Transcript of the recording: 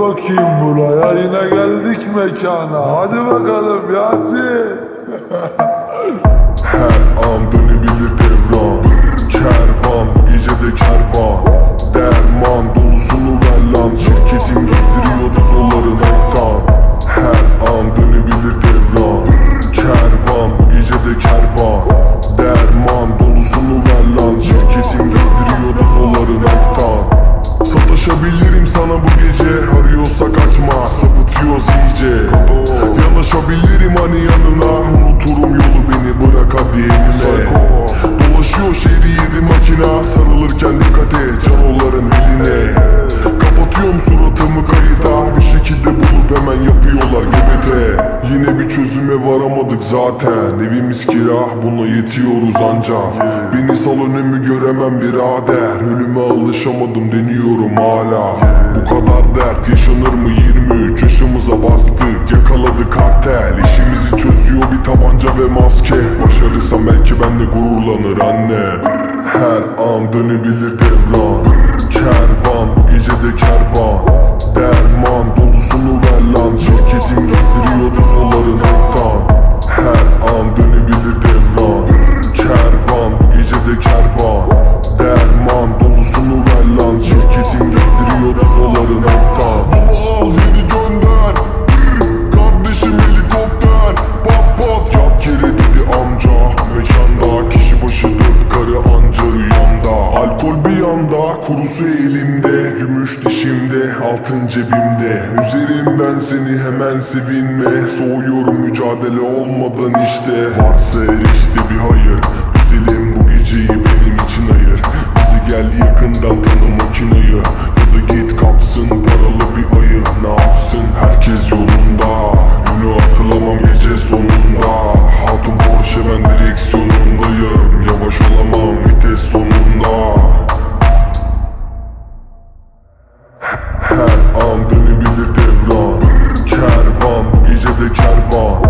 bakayım buraya yine geldik mekana. Hadi bakalım Yasin Yanaşabilirim hani yanına Unuturum yolu beni bırak hadi elime Dolaşıyor şehri yedi makina Sarılırken dikkat et çözüme varamadık zaten. Evimiz kira buna yetiyoruz ancak. Beni sal önümü göremem birader. Ölüme alışamadım deniyorum hala. Bu kadar dert yaşanır mı? 23 yaşımıza bastık. Yakaladı kartel. İşimizi çözüyor bir tabanca ve maske. Başarırsam belki ben de gururlanır anne. Her an dönebilir devran. Kervan yanda kurusu elimde Gümüş dişimde altın cebimde. Üzerimden seni hemen sevinme. Soğuyorum mücadele olmadan işte. Varsa erişte bir hayır Güzelim bu gece de kervan